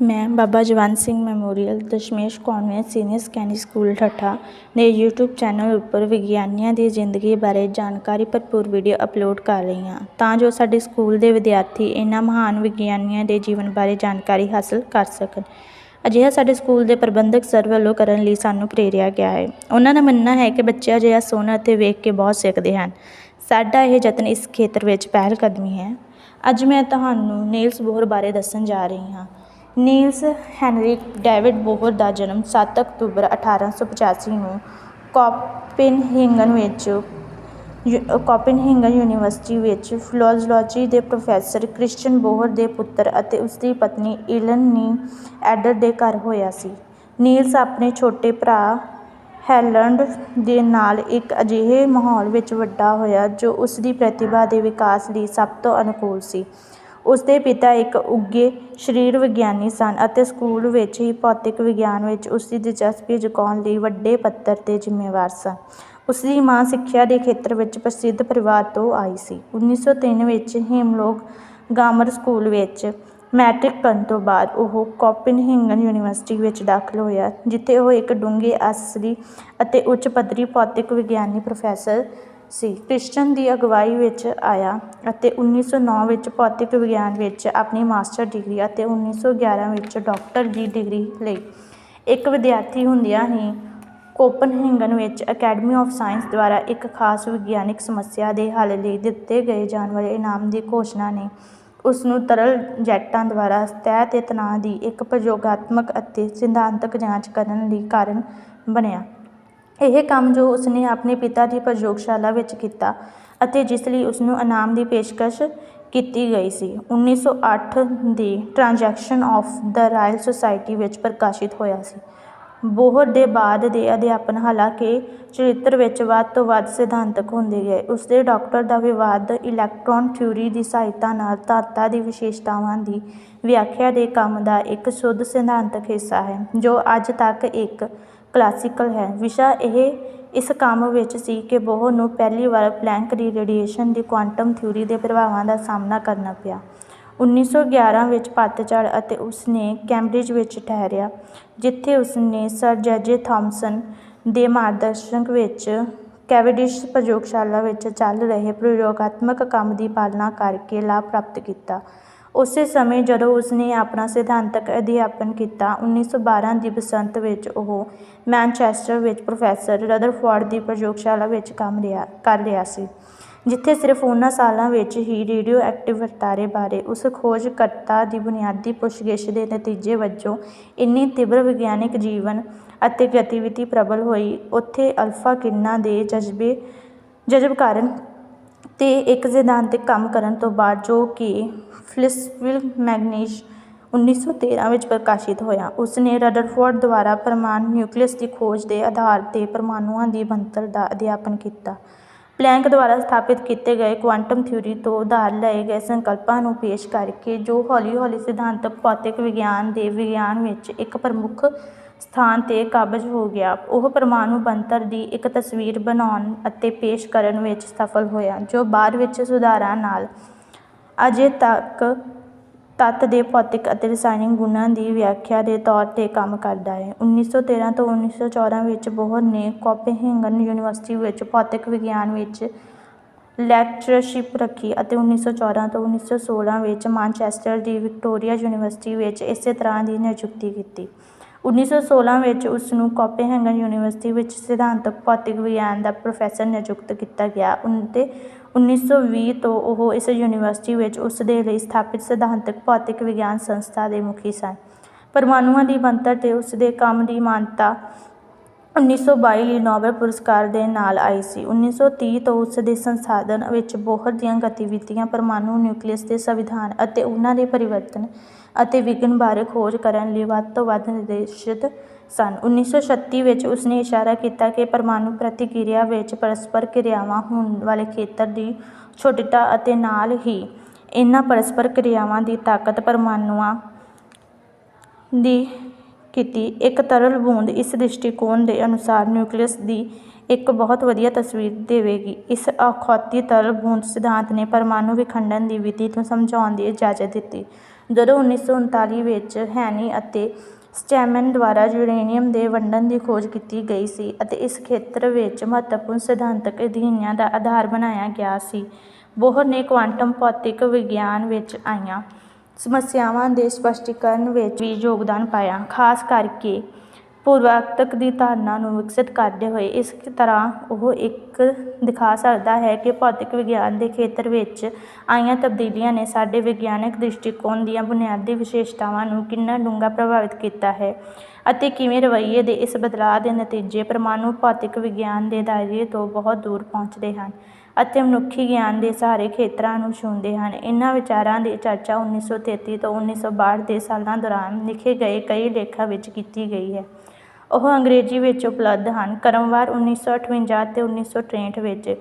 ਮੈਂ Baba Jawant Singh memorial, Dashmesh convent senior secondary school, Thatha ਦੇ YouTube channel ਉੱਪਰ ਵਿਗਿਆਨੀਆਂ ਦੀ ਜ਼ਿੰਦਗੀ ਬਾਰੇ ਜਾਣਕਾਰੀ ਭਰਪੂਰ ਵੀਡੀਓ ਅਪਲੋਡ ਕਰ ਰਹੀ ਹਾਂ। ਤਾਂ ਜੋ ਸਾਡੇ ਸਕੂਲ ਦੇ ਵਿਦਿਆਰਥੀ ਇਹਨਾਂ ਮਹਾਨ ਵਿਗਿਆਨੀਆਂ ਦੇ ਜੀਵਨ ਬਾਰੇ ਜਾਣਕਾਰੀ ਹਾਸਲ ਕਰ ਸਕਣ। ਅਜਿਹਾ ਸਾਡੇ ਸਕੂਲ ਦੇ ਪ੍ਰਬੰਧਕ ਸਰ ਵੱਲੋਂ ਕਰਨ ਲਈ ਸਾਨੂੰ ਪ੍ਰੇਰਿਆ ਗਿਆ ਹੈ। ਉਹਨਾਂ ਦਾ ਮੰਨਣਾ ਹੈ ਕਿ ਬੱਚੇ ਅਜਿਹਾ ਸੁਣ ਅਤੇ ਵੇਖ ਕੇ ਬਹੁਤ ਸਿੱਖਦੇ ਹਨ। ਸਾਡਾ ਇਹ ਯਤਨ ਇਸ ਖੇਤਰ ਵਿੱਚ ਪਹਿਲ ਕਦਮੀ ਹੈ। ਅੱਜ ਮੈਂ ਤੁਹਾਨੂੰ ਨੀਲਸ ਬੋਹਰ ਬਾਰੇ ਦੱਸਣ ਜਾ ਰਹੀ ਹਾਂ। ਨੀਲਸ ਹੈਨਰੀ ਡੇਵਿਡ ਬੋਹਰ ਦਾ ਜਨਮ ਸੱਤ ਅਕਤੂਬਰ 1885 ਨੂੰ ਕੋਪਨਹੇਗਨ ਵਿੱਚ ਯੂ- ਕੋਪਨਹੇਗਨ ਯੂਨੀਵਰਸਿਟੀ ਵਿੱਚ ਫਿਲੋਲੋਜੀ ਦੇ ਪ੍ਰੋਫੈਸਰ ਕ੍ਰਿਸਚਨ ਬੋਹਰ ਦੇ ਪੁੱਤਰ ਅਤੇ ਉਸਦੀ ਪਤਨੀ ਇਲਨ ਨੀ ਐਡਰ ਦੇ ਘਰ ਹੋਇਆ ਸੀ। ਨੀਲਸ ਆਪਣੇ ਛੋਟੇ ਭਰਾ ਹੈਲੰਡ ਦੇ ਨਾਲ ਇੱਕ ਅਜਿਹੇ ਮਾਹੌਲ ਵਿੱਚ ਵੱਡਾ ਹੋਇਆ ਜੋ ਉਸਦੀ ਪ੍ਰਤਿਭਾ ਦੇ ਵਿਕਾਸ ਲਈ ਸਭ ਤੋਂ ਅਨੁਕੂਲ ਸੀ। ਉਸ ਦੇ ਪਿਤਾ ਇੱਕ ਉੱਘੇ ਸਰੀਰ ਵਿਗਿਆਨੀ ਸਨ ਅਤੇ ਸਕੂਲ ਵਿੱਚ ਹੀ ਭੌਤਿਕ ਵਿਗਿਆਨ ਵਿੱਚ ਉਸ ਦੀ ਦਿਲਚਸਪੀ ਜਗਾਉਣ ਲਈ ਵੱਡੇ ਪੱਧਰ 'ਤੇ ਜ਼ਿੰਮੇਵਾਰ ਸਨ। ਉਸ ਦੀ ਮਾਂ ਸਿੱਖਿਆ ਦੇ ਖੇਤਰ ਵਿੱਚ ਪ੍ਰਸਿੱਧ ਪਰਿਵਾਰ ਤੋਂ ਆਈ ਸੀ। 1903 ਵਿੱਚ ਹੇਮਲੋਗ ਗਾਮਰ ਸਕੂਲ ਵਿੱਚ ਮੈਟ੍ਰਿਕ ਕਰਨ ਤੋਂ ਬਾਅਦ ਉਹ ਕੋਪਨਹੇਗਨ ਯੂਨੀਵਰਸਿਟੀ ਵਿੱਚ ਦਾਖਲ ਹੋਇਆ, ਜਿੱਥੇ ਉਹ ਇੱਕ ਡੂੰਘੇ ਅਸਲੀ ਅਤੇ ਉੱਚ ਪੱਧਰੀ ਭੌਤਿਕ ਵਿਗਿਆਨੀ ਪ੍ਰੋਫੈਸਰ ਸੀ। ਕ੍ਰਿਸਚਨ ਦੀ ਅਗਵਾਈ ਵਿੱਚ ਆਇਆ ਅਤੇ 1909 ਵਿੱਚ ਭੌਤਿਕ ਵਿਗਿਆਨ ਵਿੱਚ ਆਪਣੀ ਮਾਸਟਰ ਡਿਗਰੀ ਅਤੇ 1911 ਵਿੱਚ ਡਾਕਟਰ ਦੀ ਡਿਗਰੀ ਲਈ। ਇੱਕ ਵਿਦਿਆਰਥੀ ਹੁੰਦਿਆਂ ਹੀ ਕੋਪਨਹੇਗਨ ਵਿੱਚ ਅਕੈਡਮੀ ਆਫ ਸਾਇੰਸ ਦੁਆਰਾ ਇੱਕ ਖਾਸ ਵਿਗਿਆਨਕ ਸਮੱਸਿਆ ਦੇ ਹੱਲ ਲਈ ਦਿੱਤੇ ਗਏ ਜਾਣ ਵਾਲੇ ਇਨਾਮ ਦੀ ਘੋਸ਼ਣਾ ਨੇ। ਉਸ ਨੂੰ ਤਰਲ ਜੈਟਾਂ ਦੁਆਰਾ ਸਤਹ ਤੇ ਤਣਾਅ ਦੀ ਇੱਕ ਪ੍ਰਯੋਗਾਤਮਕ ਅਤੇ ਸਿਧਾਂਤਕ ਜਾਂਚ ਕਰਨ ਲਈ ਕਾਰਨ ਬਣਿਆ। ਇਹ ਕੰਮ ਜੋ ਉਸਨੇ ਆਪਣੇ ਪਿਤਾ ਦੀ ਪ੍ਰਯੋਗਸ਼ਾਲਾ ਵਿੱਚ ਕੀਤਾ ਅਤੇ ਜਿਸ ਲਈ ਉਸਨੂੰ ਇਨਾਮ ਦੀ ਪੇਸ਼ਕਸ਼ ਕੀਤੀ ਗਈ ਸੀ 1908 ਦੀ transaction of the Royal Society ਵਿੱਚ ਪ੍ਰਕਾਸ਼ਿਤ ਹੋਇਆ ਸੀ। ਬੋਹਰ ਦੇ ਬਾਅਦ ਦੇ ਅਧਿਆਪਨ ਹਾਲਾਂਕਿ ਚਰਿੱਤਰ ਵਿੱਚ ਵੱਧ ਤੋਂ ਵੱਧ ਸਿਧਾਂਤਕ ਹੁੰਦੇ ਗਏ। ਉਸਦੇ ਡਾਕਟਰ ਦਾ ਵਿਵਾਦ ਇਲੈਕਟ੍ਰੋਨ ਥਿਊਰੀ ਦੀ ਸਹਾਇਤਾ ਨਾਲ ਧਾਤਾਂ ਦੀ ਵਿਸ਼ੇਸ਼ਤਾਵਾਂ ਦੀ ਵਿਆਖਿਆ ਦੇ ਕੰਮ ਦਾ ਇੱਕ ਸ਼ੁੱਧ ਸਿਧਾਂਤਕ ਹਿੱਸਾ ਹੈ, ਜੋ ਅੱਜ ਤੱਕ ਇੱਕ ਕਲਾਸੀਕਲ ਹੈ। ਵਿਸ਼ਾ ਇਹ ਇਸ ਕੰਮ ਵਿੱਚ ਸੀ ਕਿ ਬੋਹਰ ਨੂੰ ਪਹਿਲੀ ਵਾਰ ਪਲੈਂਕ ਦੀ ਰੇਡੀਏਸ਼ਨ ਦੀ ਕੁਆਂਟਮ ਥਿਊਰੀ ਦੇ ਪ੍ਰਭਾਵਾਂ ਦਾ ਸਾਹਮਣਾ ਕਰਨਾ ਪਿਆ। 1911 ਵਿੱਚ ਪਤਝੜ ਅਤੇ ਉਸਨੇ ਕੈਂਬਰਿਜ ਵਿੱਚ ਠਹਿਰਿਆ, ਜਿੱਥੇ ਉਸਨੇ ਸਰ ਜੈਜੇ ਥਾਮਸਨ ਦੇ ਮਾਰਗਦਰਸ਼ਨ ਵਿੱਚ ਕੈਵਿਡਿਸ਼ ਪ੍ਰਯੋਗਸ਼ਾਲਾ ਵਿੱਚ ਚੱਲ ਰਹੇ ਪ੍ਰਯੋਗਾਤਮਕ ਕੰਮ ਦੀ ਪਾਲਣਾ ਕਰਕੇ ਲਾਭ ਪ੍ਰਾਪਤ ਕੀਤਾ। ਉਸੇ ਸਮੇਂ ਜਦੋਂ ਉਸਨੇ ਆਪਣਾ ਸਿਧਾਂਤਕ ਅਧਿਆਪਨ ਕੀਤਾ 1912 ਦੀ ਬਸੰਤ ਵਿੱਚ ਉਹ ਮੈਨਚੈਸਟਰ ਵਿੱਚ ਪ੍ਰੋਫੈਸਰ ਰਦਰਫੋਰਡ ਦੀ ਪ੍ਰਯੋਗਸ਼ਾਲਾ ਵਿੱਚ ਕੰਮ ਰਿਹਾ, ਕਰ ਰਿਹਾ ਸੀ, ਜਿੱਥੇ ਸਿਰਫ ਉਹਨਾਂ ਸਾਲਾਂ ਵਿੱਚ ਹੀ ਰੇਡੀਓ ਐਕਟਿਵ ਵਰਤਾਰੇ ਬਾਰੇ ਉਸ ਖੋਜਕਰਤਾ ਦੀ ਬੁਨਿਆਦੀ ਪੁੱਛਗਿੱਛ ਦੇ ਨਤੀਜੇ ਵਜੋਂ ਇੰਨੀ ਤੀਬਰ ਵਿਗਿਆਨਕ ਜੀਵਨ ਅਤੇ ਗਤੀਵਿਧੀ ਪ੍ਰਬਲ ਹੋਈ, ਉੱਥੇ ਅਲਫਾ ਕਿਰਨਾਂ ਦੇ ਜਜ਼ਬੇ ਜਜ਼ਬ ਕਾਰਨ ਅਤੇ ਇੱਕ ਸਿਧਾਂਤਕ ਕੰਮ ਕਰਨ ਤੋਂ ਬਾਅਦ ਜੋ ਕਿ ਫਲਿਸਵਿਲ ਮੈਗਨੀਸ਼ 1913 ਵਿੱਚ ਪ੍ਰਕਾਸ਼ਿਤ ਹੋਇਆ ਉਸ ਨੇ ਰਦਰਫੋਰਡ ਦੁਆਰਾ ਪਰਮਾਣੂ ਨਿਊਕਲੀਅਸ ਦੀ ਖੋਜ ਦੇ ਆਧਾਰ ਤੇ ਪਰਮਾਣੂਆਂ ਦੀ ਬਣਤਰ ਦਾ ਅਧਿਆਪਨ ਕੀਤਾ। ਪਲੈਂਕ ਦੁਆਰਾ ਸਥਾਪਿਤ ਕੀਤੇ ਗਏ ਕੁਆਂਟਮ ਥਿਊਰੀ ਤੋਂ ਉਧਾਰ ਲਏ ਗਏ ਸੰਕਲਪਾਂ ਨੂੰ ਪੇਸ਼ ਕਰਕੇ ਜੋ ਹੌਲੀ-ਹੌਲੀ ਸਿਧਾਂਤਕ ਭੌਤਿਕ ਵਿਗਿਆਨ ਦੇ ਵਿਗਿਆਨ ਵਿੱਚ ਇੱਕ ਪ੍ਰਮੁੱਖ ਸਥਾਨ ਤੇ ਕਾਬਜ਼ ਹੋ ਗਿਆ। ਉਹ ਪਰਮਾਣੂ ਬਣਤਰ ਦੀ ਇੱਕ ਤਸਵੀਰ ਬਣਾਉਣ ਅਤੇ ਪੇਸ਼ ਕਰਨ ਵਿੱਚ ਸਫਲ ਹੋਇਆ, ਜੋ ਬਾਅਦ ਵਿੱਚ ਸੁਧਾਰਾਂ ਨਾਲ ਅਜੇ ਤੱਕ ਤੱਤ ਦੇ ਭੌਤਿਕ ਅਤੇ ਰਸਾਇਣਿਕ ਗੁਣਾਂ ਦੀ ਵਿਆਖਿਆ ਦੇ ਤੌਰ ਤੇ ਕੰਮ ਕਰਦਾ ਹੈ। 1913 ਤੋਂ 1914 ਵਿੱਚ ਬੋਹਰ ਨੇ ਕੋਪਨਹੇਗਨ ਯੂਨੀਵਰਸਿਟੀ ਵਿੱਚ ਭੌਤਿਕ ਵਿਗਿਆਨ ਵਿੱਚ ਲੈਕਚਰਸ਼ਿਪ ਰੱਖੀ ਅਤੇ 1914 ਤੋਂ 1916 ਵਿੱਚ ਮਾਨਚੈਸਟਰ ਦੀ ਵਿਕਟੋਰੀਆ ਯੂਨੀਵਰਸਿਟੀ ਵਿੱਚ ਇਸੇ ਤਰ੍ਹਾਂ ਦੀ ਨਿਯੁਕਤੀ ਕੀਤੀ। 1916 ਵਿੱਚ ਉਸ ਨੂੰ ਕੋਪਨਹੇਗਨ ਯੂਨੀਵਰਸਿਟੀ ਵਿੱਚ ਸਿਧਾਂਤਕ ਭੌਤਿਕ ਵਿਗਿਆਨ ਦਾ ਪ੍ਰੋਫੈਸਰ ਨਿਯੁਕਤ ਕੀਤਾ ਗਿਆ। ਅਤੇ ਉੱਨੀ ਸੌ ਵੀਹ ਤੋਂ ਉਹ ਇਸ ਯੂਨੀਵਰਸਿਟੀ ਵਿੱਚ ਉਸ ਦੇ ਲਈ ਸਥਾਪਿਤ ਸਿਧਾਂਤਕ ਭੌਤਿਕ ਵਿਗਿਆਨ ਸੰਸਥਾ ਦੇ ਮੁਖੀ ਸਨ। ਪਰਮਾਣੂਆਂ ਦੀ ਬਣਤਰ ਤੇ ਉਸ ਦੇ ਕੰਮ ਦੀ ਮਾਨਤਾ 1922 ਲਈ ਨੋਬਲ ਪੁਰਸਕਾਰ ਦੇ ਨਾਲ ਆਈ ਸੀ। 1930 ਤੋਂ ਉਸ ਦੇ ਸੰਸਾਧਨ ਵਿੱਚ ਬੋਹਰ ਦੀਆਂ ਗਤੀਵਿਧੀਆਂ, ਪਰਮਾਣੂ ਨਿਊਕਲੀਅਸ ਦੇ ਸੰਵਿਧਾਨ ਅਤੇ ਉਹਨਾਂ ਦੇ ਪਰਿਵਰਤਨ ਅਤੇ ਵਿਘਨ ਬਾਰੇ ਖੋਜ ਕਰਨ ਲਈ ਵੱਧ ਤੋਂ ਵੱਧ ਨਿਰਦੇਸ਼ਿਤ ਸਨ। 1936 ਵਿੱਚ ਉਸਨੇ ਇਸ਼ਾਰਾ ਕੀਤਾ ਕਿ ਪਰਮਾਣੂ ਪ੍ਰਤੀਕਿਰਿਆ ਵਿੱਚ ਪਰਸਪਰ ਕਿਰਿਆਵਾਂ ਹੋਣ ਵਾਲੇ ਖੇਤਰ ਦੀ ਛੋਟਤਾ ਅਤੇ ਨਾਲ ਹੀ ਇਹਨਾਂ ਪਰਸਪਰ ਕਿਰਿਆਵਾਂ ਦੀ ਤਾਕਤ ਪਰਮਾਣੂਆਂ ਦੀ ਕੀਤੀ। ਇੱਕ ਤਰਲ ਬੂੰਦ ਇਸ ਦ੍ਰਿਸ਼ਟੀਕੋਣ ਦੇ ਅਨੁਸਾਰ ਨਿਊਕਲੀਅਸ ਦੀ ਇੱਕ ਬਹੁਤ ਵਧੀਆ ਤਸਵੀਰ ਦੇਵੇਗੀ। ਇਸ ਅਖੌਤੀ ਤਰਲ ਬੂੰਦ ਸਿਧਾਂਤ ਨੇ ਪਰਮਾਣੂ ਵਿਖੰਡਨ ਦੀ ਵਿਧੀ ਨੂੰ ਸਮਝਾਉਣ ਦੀ ਇਜਾਜ਼ਤ ਦਿੱਤੀ। ਜਦੋਂ 1939 ਵਿੱਚ ਹੈਨੀ ਅਤੇ ਸਟੈਮਨ ਦੁਆਰਾ ਯੂਰੇਨੀਅਮ ਦੇ ਵੰਡਣ ਦੀ ਖੋਜ ਕੀਤੀ ਗਈ ਸੀ ਅਤੇ ਇਸ ਖੇਤਰ ਵਿੱਚ ਮਹੱਤਵਪੂਰਨ ਸਿਧਾਂਤਕ ਅਧਿਐਨਾਂ ਦਾ ਆਧਾਰ ਬਣਾਇਆ ਗਿਆ ਸੀ, ਬੋਹਰ ਨੇ ਕੁਆਂਟਮ ਭੌਤਿਕ ਵਿਗਿਆਨ ਵਿੱਚ ਆਈਆਂ ਸਮੱਸਿਆਵਾਂ ਦੇ ਸਪਸ਼ਟੀਕਰਨ ਵਿੱਚ ਵੀ ਯੋਗਦਾਨ ਪਾਇਆ, ਖਾਸ ਕਰਕੇ ਪੂਰਵਾਤਕ ਦੀ ਧਾਰਨਾ ਨੂੰ ਵਿਕਸਿਤ ਕਰਦੇ ਹੋਏ ਇਸ ਤਰ੍ਹਾਂ ਉਹ ਇੱਕ ਦਿਖਾ ਸਕਦਾ ਹੈ ਕਿ ਭੌਤਿਕ ਵਿਗਿਆਨ ਦੇ ਖੇਤਰ ਵਿੱਚ ਆਈਆਂ ਤਬਦੀਲੀਆਂ ਨੇ ਸਾਡੇ ਵਿਗਿਆਨਕ ਦ੍ਰਿਸ਼ਟੀਕੋਣ ਦੀਆਂ ਬੁਨਿਆਦੀ ਵਿਸ਼ੇਸ਼ਤਾਵਾਂ ਨੂੰ ਕਿੰਨਾ ਡੂੰਘਾ ਪ੍ਰਭਾਵਿਤ ਕੀਤਾ ਹੈ ਅਤੇ ਕਿਵੇਂ ਰਵੱਈਏ ਦੇ ਇਸ ਬਦਲਾਅ ਦੇ ਨਤੀਜੇ ਪਰਮਾਣੂ ਭੌਤਿਕ ਵਿਗਿਆਨ ਦੇ ਦਾਇਰੇ ਤੋਂ ਬਹੁਤ ਦੂਰ ਪਹੁੰਚਦੇ ਹਨ ਅਤੇ ਮਨੁੱਖੀ ਗਿਆਨ ਦੇ ਸਾਰੇ ਖੇਤਰਾਂ ਨੂੰ ਛੂੰਹਦੇ ਹਨ। ਇਹਨਾਂ ਵਿਚਾਰਾਂ ਦੀ ਚਰਚਾ 1933 ਤੋਂ 1962 ਦੇ ਸਾਲਾਂ ਦੌਰਾਨ ਲਿਖੇ ਗਏ ਕਈ ਲੇਖਾਂ ਵਿੱਚ ਕੀਤੀ ਗਈ ਹੈ। ਉਹ ਅੰਗਰੇਜ਼ੀ ਵਿੱਚ ਉਪਲਬਧ ਹਨ। ਕ੍ਰਮਵਾਰ 1958 ਅਤੇ 1963 ਵਿੱਚ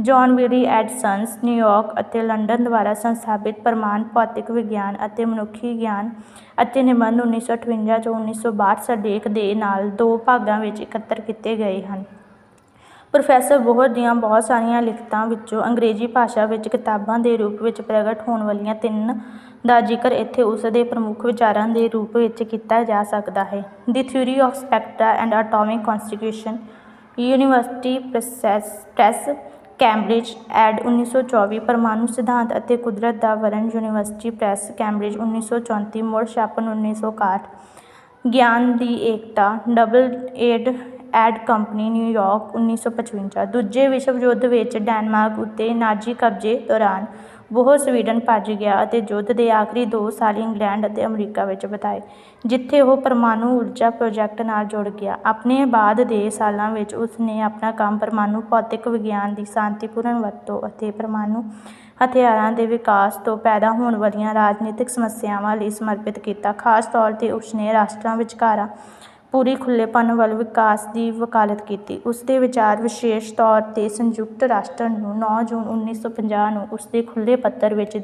John Wiley and sons New York ਅਤੇ ਲੰਡਨ ਦੁਆਰਾ ਸੰਸਥਾਪਿਤ ਪ੍ਰਮਾਣ ਭੌਤਿਕ ਵਿਗਿਆਨ ਅਤੇ ਮਨੁੱਖੀ ਗਿਆਨ ਅਤੇ ਨਿਬੰਧ 1958 ਤੋਂ 1962 ਸਰਲੇਖ ਦੇ ਨਾਲ ਦੋ ਭਾਗਾਂ ਵਿੱਚ ਇਕੱਤਰ ਕੀਤੇ ਗਏ ਹਨ। ਪ੍ਰੋਫੈਸਰ ਬੋਹਰ ਦੀਆਂ ਬਹੁਤ ਸਾਰੀਆਂ ਲਿਖਤਾਂ ਵਿੱਚੋਂ ਅੰਗਰੇਜ਼ੀ ਭਾਸ਼ਾ ਵਿੱਚ ਕਿਤਾਬਾਂ ਦੇ ਰੂਪ ਵਿੱਚ ਪ੍ਰਗਟ ਹੋਣ ਵਾਲੀਆਂ ਤਿੰਨ ਦਾ ਜ਼ਿਕਰ ਇੱਥੇ ਉਸ ਦੇ ਪ੍ਰਮੁੱਖ ਵਿਚਾਰਾਂ ਦੇ ਰੂਪ ਵਿੱਚ ਕੀਤਾ ਜਾ ਸਕਦਾ ਹੈ। The theory of spectra and atomic constitution university press press Cambridge add 1924 ਪਰਮਾਣੂ ਸਿਧਾਂਤ ਅਤੇ ਕੁਦਰਤ ਦਾ ਵਰਣ ਯੂਨੀਵਰਸਿਟੀ ਪ੍ਰੈਸ ਕੈਂਬਰਿਜ 1934 ਮੁੜ ਛਾਪਣ 1961 ਗਿਆਨ ਦੀ ਏਕਤਾ Doubleday and company New York 1955 ਦੂਜੇ ਵਿਸ਼ਵ ਯੁੱਧ ਵਿੱਚ ਡੈਨਮਾਰਕ ਉੱਤੇ ਨਾਜ਼ੀ ਕਬਜ਼ੇ ਦੌਰਾਨ ਉਹ ਸਵੀਡਨ ਭੱਜ ਗਿਆ ਅਤੇ ਯੁੱਧ ਦੇ ਆਖਰੀ ਦੋ ਸਾਲ ਇੰਗਲੈਂਡ ਅਤੇ ਅਮਰੀਕਾ ਵਿੱਚ ਬਿਤਾਏ, ਜਿੱਥੇ ਉਹ ਪਰਮਾਣੂ ਊਰਜਾ ਪ੍ਰੋਜੈਕਟ ਨਾਲ ਜੁੜ ਗਿਆ। ਆਪਣੇ ਬਾਅਦ ਦੇ ਸਾਲਾਂ ਵਿੱਚ ਉਸ ਨੇ ਆਪਣਾ ਕੰਮ ਪਰਮਾਣੂ ਭੌਤਿਕ ਵਿਗਿਆਨ ਦੀ ਸ਼ਾਂਤੀਪੂਰਨ ਵਰਤੋਂ ਅਤੇ ਪਰਮਾਣੂ ਹਥਿਆਰਾਂ ਦੇ ਵਿਕਾਸ ਤੋਂ ਪੈਦਾ ਹੋਣ ਵਾਲੀਆਂ ਰਾਜਨੀਤਿਕ ਸਮੱਸਿਆਵਾਂ ਲਈ ਸਮਰਪਿਤ ਕੀਤਾ। ਖਾਸ ਤੌਰ ਤੇ ਉਸ ਨੇ ਰਾਸ਼ਟਰਾਂ ਵਿਚਕਾਰਾਂ ਪੂਰੀ ਖੁੱਲ੍ਹੇਪਨ ਵੱਲ ਵਿਕਾਸ ਦੀ ਵਕਾਲਤ ਕੀਤੀ। ਉਸ ਦੇ ਵਿਚਾਰ ਵਿਸ਼ੇਸ਼ ਤੌਰ ਤੇ ਸੰਯੁਕਤ ਰਾਸ਼ਟਰ ਨੂੰ 9 ਜੂਨ 1950 ਨੂੰ ਉਸ ਦੇ ਖੁੱਲ੍ਹੇ ਪੱਤਰ ਵਿੱਚ